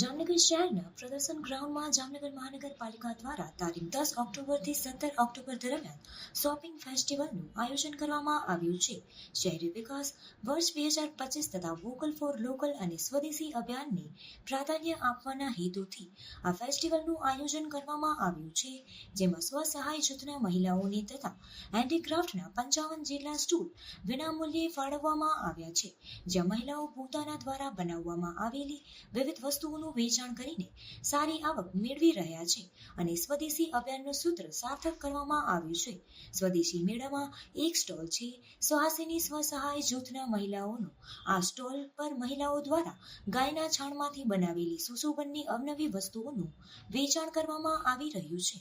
જામનગર શહેરના પ્રદર્શન ગ્રાઉન્ડમાં જામનગર મહાનગરપાલિકા દ્વારા તારીખ દસ ઓક્ટોબરથી સત્તર ઓક્ટોબર દરમિયાન શોપિંગ ફેસ્ટિવલનું આયોજન કરવામાં આવ્યું છે. શહેરી વિકાસ વર્ષ બે હજાર પચીસ તથા વોકલ ફોર લોકલ અને સ્વદેશી અભિયાનને પ્રાધાન્ય આપવાના હેતુથી આ ફેસ્ટિવલનું આયોજન કરવામાં આવ્યું છે, જેમાં સ્વસહાય જૂથના મહિલાઓને તથા હેન્ડીક્રાફ્ટના પંચાવન જેટલા સ્ટૂલ વિનામૂલ્યે ફાળવવામાં આવ્યા છે, જ્યાં મહિલાઓ પોતાના દ્વારા બનાવવામાં આવેલી વિવિધ વસ્તુઓનું વેચાણ કરીને સારી આવક મેળવી રહ્યા છે અને સ્વદેશી અભિયાનનું સૂત્ર સાર્થક કરવામાં આવ્યું છે. સ્વદેશી મેળામાં એક સ્ટોલ છે સુહાસિની સ્વસહાય જૂથના મહિલાઓનો. આ સ્ટોલ પર મહિલાઓ દ્વારા ગાયના છાણમાંથી બનાવેલી સુશોભનની અવનવી વસ્તુઓનું વેચાણ કરવામાં આવી રહ્યું છે.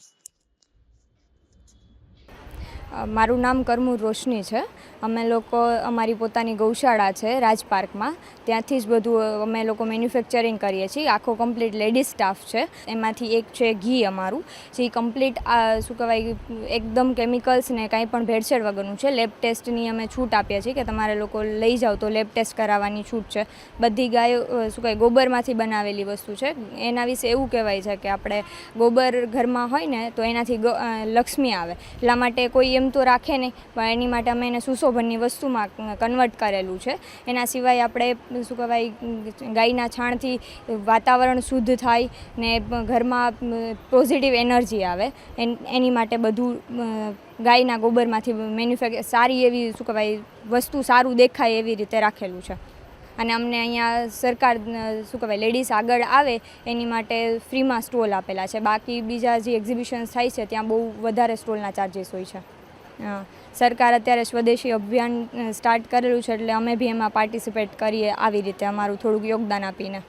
મારું નામ કરમુ રોશની છે. અમે લોકો અમારી પોતાની ગૌશાળા છે રાજપાર્કમાં. ત્યાંથી જ બધું અમે લોકો મેન્યુફેક્ચરિંગ કરીએ છીએ. આખો કમ્પ્લીટ લેડીઝ સ્ટાફ છે. એમાંથી એક છે ઘી અમારું, જે કમ્પ્લીટ શું કહેવાય, એકદમ કેમિકલ્સ ને કાંઈ પણ ભેળસેળ વગરનું છે. લેબ ટેસ્ટની અમે છૂટ આપીએ છીએ કે તમારે લોકો લઈ જાઓ તો લેબ ટેસ્ટ કરાવવાની છૂટ છે. બધી ગાયો શું કહેવાય, ગોબરમાંથી બનાવેલી વસ્તુ છે. એના વિશે એવું કહેવાય છે કે આપણે ગોબર ઘરમાં હોય ને તો એનાથી લક્ષ્મી આવે. એટલા માટે કોઈ એમ તો રાખે નહીં. પણ એની માટે અમે એને સુશોભનની વસ્તુમાં કન્વર્ટ કરેલું છે. એના સિવાય આપણે, શું કહેવાય ગાયના છાણથી વાતાવરણ શુદ્ધ થાય ને ઘરમાં પોઝિટિવ એનર્જી આવે. એન- માટે બધું ગાયના ગોબરમાંથી મેન્યુફેક્ચર સારી એવી, શું કહેવાય, વસ્તુ સારું દેખાય એવી રીતે રાખેલું છે. અને અમને અહીંયા સરકાર શું કહેવાય લેડીઝ આગળ આવે, એની માટે ફ્રીમાં સ્ટોલ આપેલા છે. બાકી બીજા જે એક્ઝિબિશન્સ થાય છે, ત્યાં બહુ વધારે સ્ટોલના ચાર્જિસ હોય છે. સરકાર અત્યારે સ્વદેશી અભિયાન સ્ટાર્ટ કરેલું છે એટલે અમે બી એમાં પાર્ટિસિપેટ કરીએ આવી રીતે અમારું થોડુંક યોગદાન આપીને.